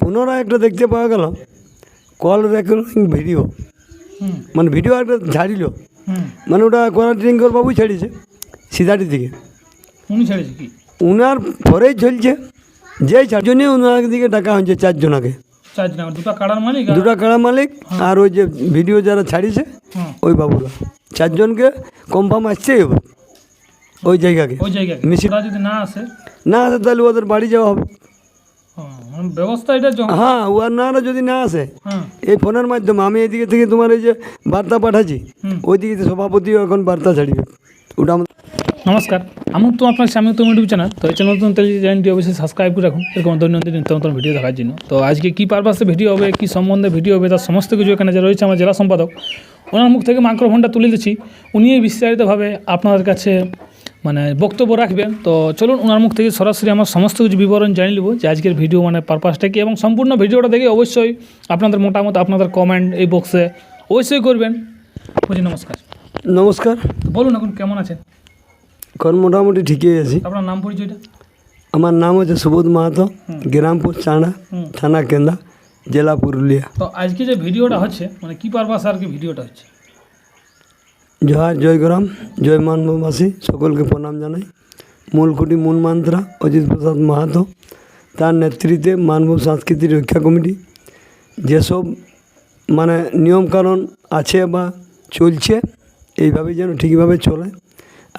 পুনরায় একটা দেখতে পাওয়া গেল। কল রেকর্ডিং ভিডিও মানে ভিডিও একটা ছাড়িল মানে ওটা কোয়ারেন্টিনকর বাবু ছাড়িয়েছে সিধাটি থেকে। উনার পরেই চলছে। যে চারজনে ওনার দিকে ডাকা হয়েছে চারজনাকে। চারজন দুটো কাড়া মালিক আর ওই যে ভিডিও যারা ছাড়িয়েছে ওই বাবুরা। চারজনকে কনফার্ম আসছেই হবে ওই জায়গাকে। ওই না আসে? না আসে তাহলে ওদের বাড়ি যাওয়া হবে। হ্যাঁ, ব্যবস্থা এটা হ্যাঁ না যদি না আসে হ্যাঁ। এই ফোনের মাধ্যমে আমি এইদিকে থেকে তোমার এই যে বার্তা পাঠাচ্ছি। ওইদিকে সভাপতি এখন বার্তা ছাড়িবে। ওটা আমাদের নমস্কার আমি তো আপনার স্বামী তো ইউটিউব চ্যানেল। তো এই চ্যানেল নতুন চ্যানেলটি অবশ্যই সাবস্ক্রাইব করে রাখুন। এরকম দৈনন্দিন নিত্য নতুন ভিডিও দেখার জন্য। তো আজকে কী পারপাসে ভিডিও হবে কী সম্বন্ধে ভিডিও হবে তার সমস্ত কিছু এখানে যে রয়েছে আমার জেলা সম্পাদক। ওনার মুখ থেকে মাইক্রোফোনটা তুলে দিচ্ছি। উনি বিস্তারিতভাবে আপনাদের কাছে মানে বক্তব্য রাখবেন। তো চলুন ওনার মুখ থেকে সরাসরি আমার সমস্ত কিছু বিবরণ জানিয়ে নেব যে আজকের ভিডিও মানে পারপাসটা কি এবং সম্পূর্ণ ভিডিওটা দেখে অবশ্যই আপনাদের মতামত আপনাদের কমেন্ট এই বক্সে অবশ্যই করবেন। বুঝি নমস্কার। নমস্কার। বলুন এখন কেমন আছেন? এখন মোটামুটি ঠিকই আছি। আপনার নাম পরিচয়টা? আমার নাম হচ্ছে সুবোধ মাহাতো গ্রামপুর চাঁড়া থানা কেন্দা জেলা পুরুলিয়া। তো আজকে যে ভিডিওটা হচ্ছে মানে কি পারপাস আর কি ভিডিওটা হচ্ছে? জয় জয়গ্রাম জয় মানববাসী সকলকে প্রণাম জানাই। মূলকুটি মূল মান্ত্রা অজিত প্রসাদ মাহাতো। তার নেতৃত্বে মানব সংস্কৃতি রক্ষা কমিটি। যেসব মানে নিয়মকানুন আছে বা চলছে এইভাবে যেন ঠিকভাবে চলে।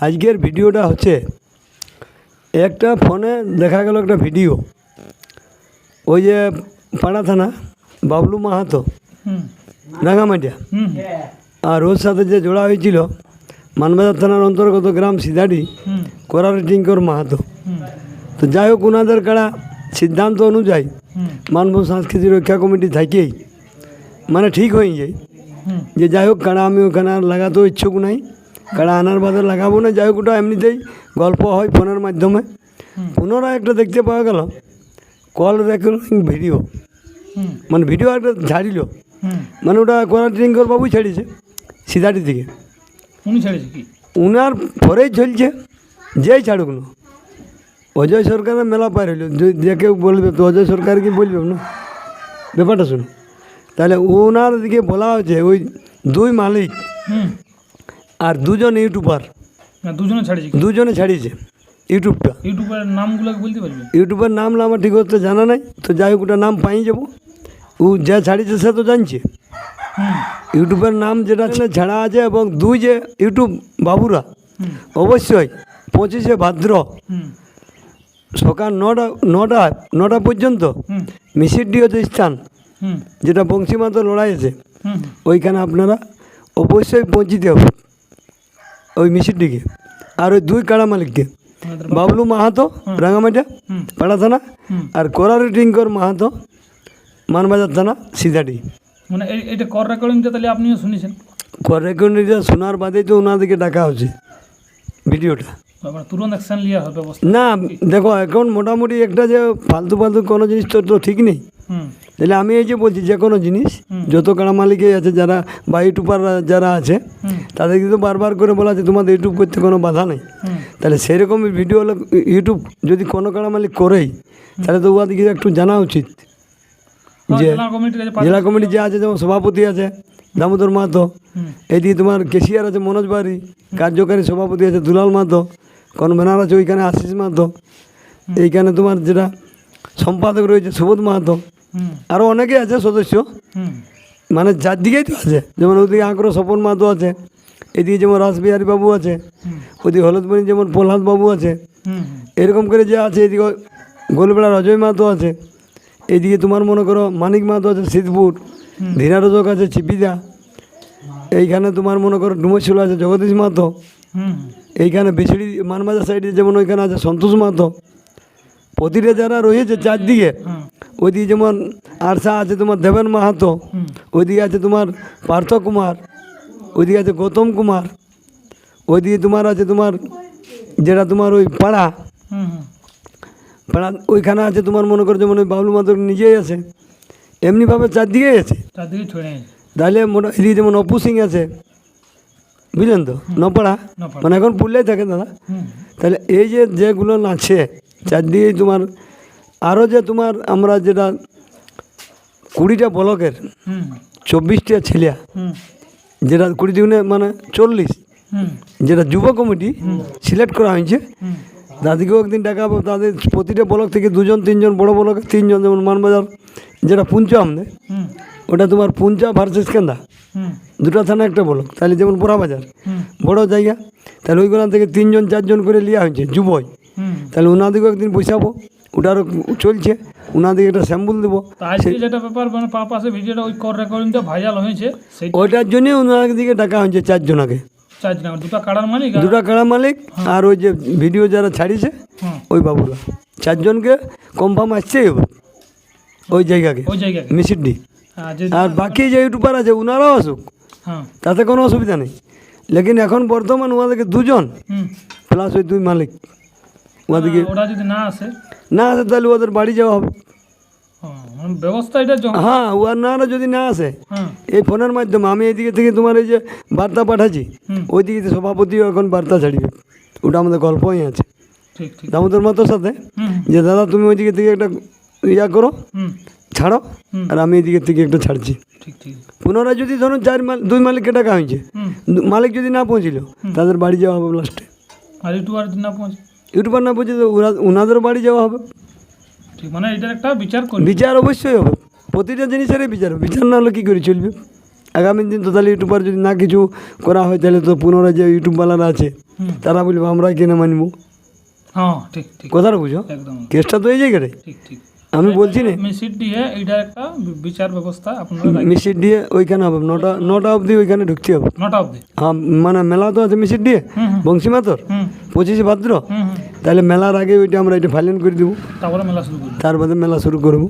আজকের ভিডিওটা হচ্ছে একটা ফোনে দেখা গেল একটা ভিডিও। ওই যে পাড়া থানা বাবলু মাহাতো রাঙামাটিয়া। আর ওর সাথে যে জোড়া হয়েছিল মানবাজার থানার অন্তর্গত গ্রাম সিধাডি হুম। করার টিঙ্কর মাহাতো। তো যাই হোক ওনাদের কাড়া সিদ্ধান্ত অনুযায়ী মানব সংস্কৃতি রক্ষা কমিটি থাকেই। মানে ঠিক হয়ে যায়। যে যাই হোক কাড়া আমি ওখানে আর লাগাতেও ইচ্ছুক নাই। কাড়া আনার বাদে লাগাবো না যাই হোক ওটা এমনিতেই গল্প হয় ফোনের মাধ্যমে। পুনরায় একটা দেখতে পাওয়া গেল কল রেকর্ডিং ভিডিও। মানে ভিডিও একটা ছাড়িল মানে ওটা কোয়ারেন্টিনকর বাবু ছাড়িয়েছে সিধাটি থেকে। উনি ছেড়েছে কি? উনার পরেই চলছে। যেই ছাড়ুক না। অজয় সরকারের মেলা পার হইল। যে- কেউ বলবে তো অজয় সরকারকে বলবে না? ব্যাপারটা শুনো তাহলে ওনার দিকে বলা হচ্ছে ওই দুই মালিক আর দুজন ইউটিউবার। দুজনে ছেড়েছে কি? দুজনে ছাড়িয়েছে ইউটিউবটা। ইউটিউবের নামগুলো বলতে পারবেন ইউটিউবের নাম আমার ঠিক হচ্ছে জানা নাই। তো যাই হোক ওটা নাম পাই যাব। ও যা ছাড়িয়েছে সে তো জানছে। ইউটিউবের নাম যেটা ছাড়া আছে এবং দুই যে ইউটিউব বাবুরা, অবশ্যই পঁচিশে ভাদ্র, সকাল নটা নটা নটা পর্যন্ত মিছিলটি হচ্ছে স্থান, যেটা বংশীমাতো লড়াই আছে, ওইখানে আপনারা অবশ্যই পৌঁছিতে হবে ওই মিছিলটিকে আর ওই দুই কাড়া মালিককে, বাবলু মাহাতো, রাঙামাটিয়া হুম পাড়া থানা, আর করারি টিঙ্কর মাহাতো, মানবাজার থানা সিধাটি মানে এটা কর রেকর্ডিংটা তাহলে আপনিও শুনেছেন। রেকর্ডিংটা শোনার বাদেই তো ওনাদেরকে ডাকা হচ্ছে ভিডিওটা। তুরন্ত অ্যাকশন লিয়া হবে না দেখো এখন মোটামুটি একটা যে ফালতু ফালতু কোনো জিনিস তো তো ঠিক নেই। তাহলে আমি এই যে বলছি যে কোনো জিনিস যত কাড়া মালিকই আছে যারা বা ইউটিউবার যারা আছে তাদেরকে তো বারবার করে বলা আছে তোমাদের ইউটিউব করতে কোনো বাধা নেই। তাহলে সেরকমই ভিডিও ইউটিউব যদি কোনো কাড়া মালিক করেই তাহলে তো ওদেরকে একটু জানা উচিত। যে জেলা কমিটি যে আছে যেমন সভাপতি আছে দামোদর মাহাতো হুম। এইদিকে তোমার কেশিয়ার আছে মনোজ বাড়ি কার্যকারী সভাপতি আছে দুলাল মাহাতো কনভেনার আছে ওইখানে আশিস মাহাতো এইখানে তোমার যেটা সম্পাদক রয়েছে সুবোধ মাহাতো আরও অনেকে আছে সদস্য। মানে যার দিকেই তো আছে যেমন ওদিকে আঁকড়ো স্বপন মাহাতো আছে এদিকে যেমন রাসবিহারী বাবু আছে ওদিকে হলদমণি যেমন প্রহ্লাদ বাবু আছে এরকম করে যে আছে এদিকে গোলবেড়ার অজয় মাহাতো আছে এদিকে তোমার মনে করো মানিক মাহাতো আছে সিদ্ধপুর ধীরা রজক আছে চিপিদা এইখানে তোমার মনে করো ডুমরশুল আছে জগদীশ মাহাতো এইখানে বিছড়ি মানবাজার সাইডে যেমন ওইখানে আছে সন্তোষ মাহাতো। প্রতিটা যারা রয়েছে চারদিকে ওইদিকে যেমন আরসা আছে তোমার দেবেন মাহাতো ওইদিকে আছে তোমার পার্থ কুমার ওইদিকে আছে গৌতম কুমার ওইদিকে তোমার আছে তোমার যেটা তোমার ওই পাড়া পাড়া ওইখানে আছে তোমার মনে করো যেমন ওই বাবলু মাধব নিজেই আছে। এমনিভাবে চারদিকেই আছে। তাহলে মোটা এদিকে যেমন অপু সিং আছে বুঝলেন তো? নপাড়া। মানে এখন পুরুলিয়ায় থাকে দাদা। তাহলে এই যে যেগুলো আছে চারদিকেই তোমার আরও যে তোমার আমরা যেটা কুড়িটা ব্লকের চব্বিশটা ছেলিয়া যেটা কুড়ি দিনে মানে চল্লিশ যেটা যুব কমিটি সিলেক্ট করা হয়েছে তাদেরকেও একদিন ডাকাবো তাদের প্রতিটা ব্লক থেকে দুজন তিনজন বড় ব্লকে তিনজন যেমন মানবাজার যেটা পুঞ্চা আমাদের ওটা তোমার পুঞ্চা ভার্সেস কেন্দা? দুটা থানা একটা ব্লক তাহলে যেমন বাজার বড় জায়গা তাহলে ওইগুলো থেকে তিনজন চারজন করে লিয়া হয়েছে যুবই। তাহলে ওনাদেরকেও একদিন বসাবো ওটারও চলছে ওনাদেরকে একটা স্যাম্পল দেবো। যেটা ব্যাপার মানে পারপাসে ভিডিওটা ওই কর রেকর্ডিংটা ভাইরাল হয়েছে ওইটার জন্যই ওনাদের দিকে ডাকা হয়েছে চারজনাকে চার জন দুটো কাড়ার মালিক দুটা মালিক আর ওই যে ভিডিও যারা ছাড়িয়েছে ওই বাবুরা। চারজনকে কনফার্ম আসছেই হবে ওই জায়গাকে। মিসিডি আর বাকি যে ইউটিউবার আছে ওনারাও আসুক। হ্যাঁ। তাতে কোনো অসুবিধা নেই। লেকিন এখন বর্তমান ওনাদেরকে দুজন প্লাস ওই দুই মালিক। ওনাদেরকে না আসে? না আসে তাহলে ওদের বাড়ি যাওয়া হবে। হ্যাঁ, ব্যবস্থা এটা যখন হ্যাঁ ওনারা যদি না আসে হ্যাঁ এই ফোনের মাধ্যমে আমি এইদিকে থেকে তোমার এই যে বার্তা পাঠাচ্ছি। ওইদিকে সভাপতিও এখন বার্তা ছাড়িবে। ওটা আমাদের গল্পই আছে। দামোদর মতো সাথে যে দাদা তুমি ওইদিকে থেকে একটা ইয়া করো ছাড়ো আর আমি এদিকে থেকে একটা ছাড়ছি। পুনরায় যদি ধরুন চার মাল দুই মালিককে টাকা হয়েছে মালিক যদি না পৌঁছিল তাদের বাড়ি যাওয়া হবে লাস্টে আর ইউটিউবার না পৌঁছে ইউটিউবার না পৌঁছে তো ওরা ওনাদেরও বাড়ি যাওয়া হবে। ঠিক মানে এটার একটা বিচার অবশ্যই হবে। প্রতিটা জিনিসেরই বিচার হবে। বিচার না হলে কী করে চলবে? আগামী দিন তো তাহলে ইউটিউবার যদি না কিছু করা হয় তাহলে তো পুনরায় যে ইউটিউবওয়ালারা আছে তারা বলবে আমরা কেনে মানবো? হ্যাঁ ঠিক ঠিক। কথাটা বুঝো। একদম। কেসটা তো এই জায়গাটাই ঠিক ঠিক। আমি বলছি না। মেসিড দিয়ে এইটার একটা বিচার ব্যবস্থা আপনারা রাখবেন। দিয়ে ওইখানে হবে। নটা নটা অবধি ওইখানে ঢুকতে হবে। নটা অবধি। হ্যাঁ মানে মেলা তো আছে মিষ্টির দিয়ে। হুম হুম। বংশী মাতর পঁচিশে ভাদ্র। তাহলে মেলার আগে ওইটা আমরা এটা ফাইনাল করে দেবো। তারপরে মেলা শুরু করব। তার বাদে মেলা শুরু করব।